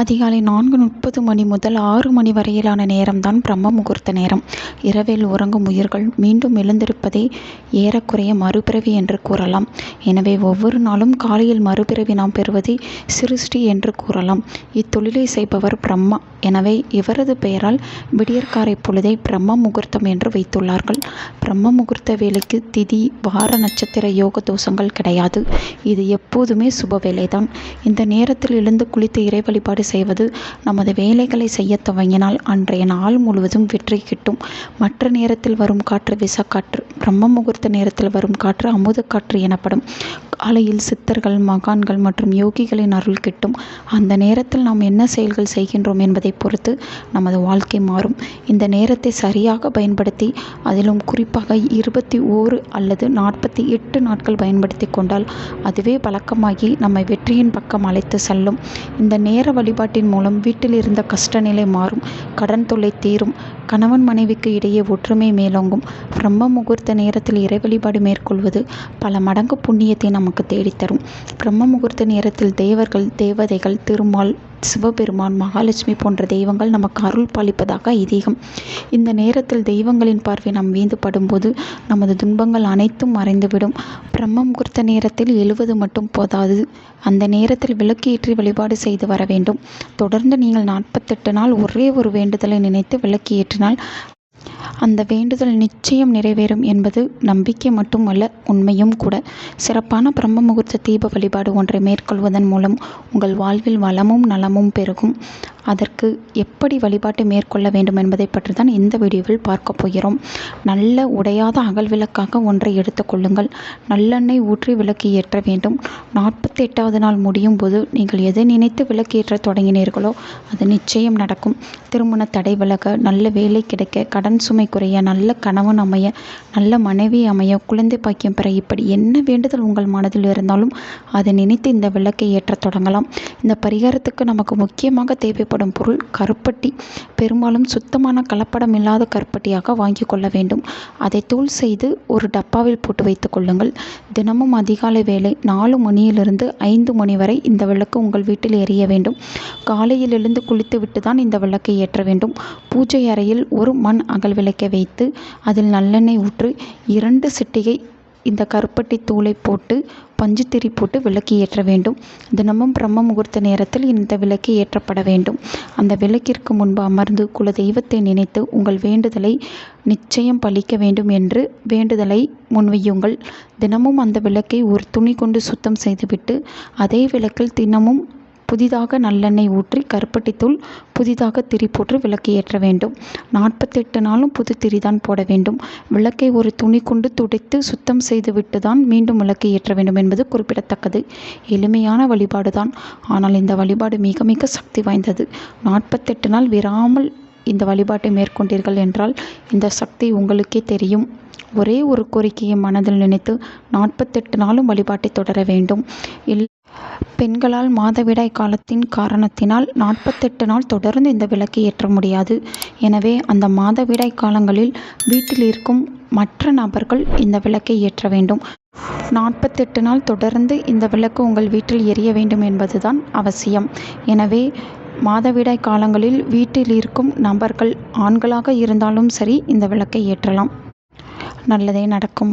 அதிகாலை நான்கு முப்பது மணி முதல் ஆறு மணி வரையிலான நேரம்தான் பிரம்ம முகூர்த்த நேரம். இரவில் உறங்கும் உயிர்கள் மீண்டும் எழுந்திருப்பதே ஏறக்குறைய மறுபிறவி என்று கூறலாம். எனவே ஒவ்வொரு நாளும் காலையில் மறுபிறவி நாம் பெறுவதை சிருஷ்டி என்று கூறலாம். இத்தொழிலை செய்பவர் பிரம்மா. எனவே இவரது பெயரால் விடியற்காரை பொழுதை பிரம்ம முகூர்த்தம் என்று வைத்துள்ளார்கள். பிரம்ம முகூர்த்த வேலைக்கு திதி வார நட்சத்திர யோக தோஷங்கள் கிடையாது. இது எப்போதுமே சுப வேலைதான் இந்த நேரத்தில் எழுந்து குளித்து இறை வழிபாடு செய்வது நமது வேலைகளை செய்ய துவங்கினால் அன்றைய நாள் முழுவதும் வெற்றி கிட்டும். மற்ற நேரத்தில் வரும் காற்று விசக்காற்று பிரம்ம முகூர்த்த நேரத்தில் வரும் காற்று அமுத காற்று எனப்படும். காலையில் சித்தர்கள் மகான்கள் மற்றும் யோகிகளின் அருள் கிட்டும். அந்த நேரத்தில் நாம் என்ன செயல்கள் செய்கின்றோம் என்பதை பொறுத்து நமது வாழ்க்கை மாறும். இந்த நேரத்தை சரியாக பயன்படுத்தி அதிலும் குறிப்பாக இருபத்தி ஓரு அல்லது நாற்பத்தி எட்டு நாட்கள் பயன்படுத்தி கொண்டால் அதுவே பழக்கமாகி நம்மை வெற்றியின் பக்கம் அழைத்து செல்லும். இந்த நேர வழிபாட்டின் மூலம் வீட்டில் இருந்த கஷ்டநிலை மாறும். கடன் தொல்லை தீரும். கணவன் மனைவிக்கு இடையே ஒற்றுமை மேலோங்கும். பிரம்ம முகூர்த்த நேரத்தில் இறை வழிபாடு மேற்கொள்வது பல மடங்கு புண்ணியத்தை நமக்கு தேடித்தரும். பிரம்ம முகூர்த்த நேரத்தில் தேவர்கள் தேவதைகள் திருமால் சிவபெருமான் மகாலட்சுமி போன்ற தெய்வங்கள் நமக்கு அருள் பாலிப்பதாக ஐதீகம். இந்த நேரத்தில் தெய்வங்களின் பார்வை நாம் வீந்து படும்போது நமது துன்பங்கள் அனைத்தும் மறைந்துவிடும். பிரம்ம முகூர்த்த நேரத்தில் எழுவது மட்டும் போதாது. அந்த நேரத்தில் விளக்கு ஏற்றி வழிபாடு செய்து வர வேண்டும். தொடர்ந்து நீங்கள் நாற்பத்தெட்டு நாள் ஒரே ஒரு வேண்டுதலை நினைத்து விளக்கு ஏற்றினால் அந்த வேண்டுதல் நிச்சயம் நிறைவேறும் என்பது நம்பிக்கை மட்டுமல்ல உண்மையும் கூட. சிறப்பான பிரம்ம முகூர்த்த தீப வழிபாடு ஒன்றை மேற்கொள்வதன் மூலம் உங்கள் வாழ்வில் வளமும் நலமும் பெருகும். அதற்கு எப்படி வழிபாட்டை மேற்கொள்ள வேண்டும் என்பதை பற்றி தான் இந்த வீடியோவில் பார்க்க போகிறோம். நல்ல உடையாத அகல் விளக்காக ஒன்றை எடுத்துக்கொள்ளுங்கள் நல்லெண்ணெய் ஊற்றி விளக்கு ஏற்ற வேண்டும். நாற்பத்தி எட்டாவது நாள் முடியும் போது நீங்கள் எதை நினைத்து விளக்கு ஏற்ற தொடங்கினீர்களோ அது நிச்சயம் நடக்கும். திருமண தடை விலக நல்ல வேலை கிடைக்க கடன் சுமை குறைய நல்ல கணவன் அமைய நல்ல மனைவி அமைய குழந்தை பாக்கியம் பெற இப்படி என்ன வேண்டுதல் உங்கள் மனதில் இருந்தாலும் அதை நினைத்து இந்த விளக்கை ஏற்ற தொடங்கலாம். இந்த பரிகாரத்துக்கு நமக்கு முக்கியமாக தேவைப்படும் பொருள் கருப்பட்டி. பெரும்பாலும் சுத்தமான கலப்படம் இல்லாத கருப்பட்டியாக வாங்கி கொள்ள வேண்டும். அதை தூள் செய்து ஒரு டப்பாவில் போட்டு வைத்துக் கொள்ளுங்கள். தினமும் அதிகாலை வேலை நாலு மணியிலிருந்து ஐந்து மணி வரை இந்த விளக்கு உங்கள் வீட்டில் எரிய வேண்டும். காலையில் எழுந்து குளித்துவிட்டு தான் இந்த விளக்கை ஏற்ற வேண்டும். பூஜை அறையில் ஒரு மண் அகல் விளக்கை வைத்து அதில் நல்லெண்ணெய் ஊற்றி இரண்டு சிட்டிகை இந்த கருப்பட்டி தூளை போட்டு பஞ்சுத்திரி போட்டு விளக்கு ஏற்ற வேண்டும். தினமும் பிரம்ம முகூர்த்த நேரத்தில் இந்த விளக்கு ஏற்றப்பட வேண்டும். அந்த விளக்கிற்கு முன்பு அமர்ந்து குல தெய்வத்தை நினைத்து உங்கள் வேண்டுதலை நிச்சயம் பலிக்க வேண்டும் என்று வேண்டுதலை முன்வையுங்கள். தினமும் அந்த விளக்கை ஒரு துணி கொண்டு சுத்தம் செய்துவிட்டு அதே விளக்கில் தினமும் புதிதாக நல்லெண்ணெய் ஊற்றி கருப்பட்டித்தூள் புதிதாக திரி போட்டு விளக்கு ஏற்ற வேண்டும். நாற்பத்தெட்டு நாளும் புது திரி தான் போட வேண்டும். விளக்கை ஒரு துணி கொண்டு துடைத்து சுத்தம் செய்துவிட்டு தான் மீண்டும் விளக்கு ஏற்ற வேண்டும் என்பது குறிப்பிடத்தக்கது. எளிமையான வழிபாடு தான் ஆனால் இந்த வழிபாடு மிக மிக சக்தி வாய்ந்தது. நாற்பத்தெட்டு நாள் விராமல் இந்த வழிபாட்டை மேற்கொண்டீர்கள் என்றால் இந்த சக்தி உங்களுக்கே தெரியும். ஒரே ஒரு கோரிக்கையை மனதில் நினைத்து நாற்பத்தெட்டு நாளும் வழிபாட்டை தொடர வேண்டும். இல் பெண்களால் மாதவிடாய் காலத்தின் காரணத்தினால் நாற்பத்தெட்டு நாள் தொடர்ந்து இந்த விளக்கை ஏற்ற முடியாது. எனவே அந்த மாதவிடாய் காலங்களில் வீட்டில் இருக்கும் மற்ற நபர்கள் இந்த விளக்கை ஏற்ற வேண்டும். நாற்பத்தெட்டு நாள் தொடர்ந்து இந்த விளக்கு உங்கள் வீட்டில் எரிய வேண்டும் என்பதுதான் அவசியம். எனவே மாதவிடாய் காலங்களில் வீட்டில் இருக்கும் நபர்கள் ஆண்களாக இருந்தாலும் சரி இந்த விளக்கை ஏற்றலாம். நல்லதே நடக்கும்.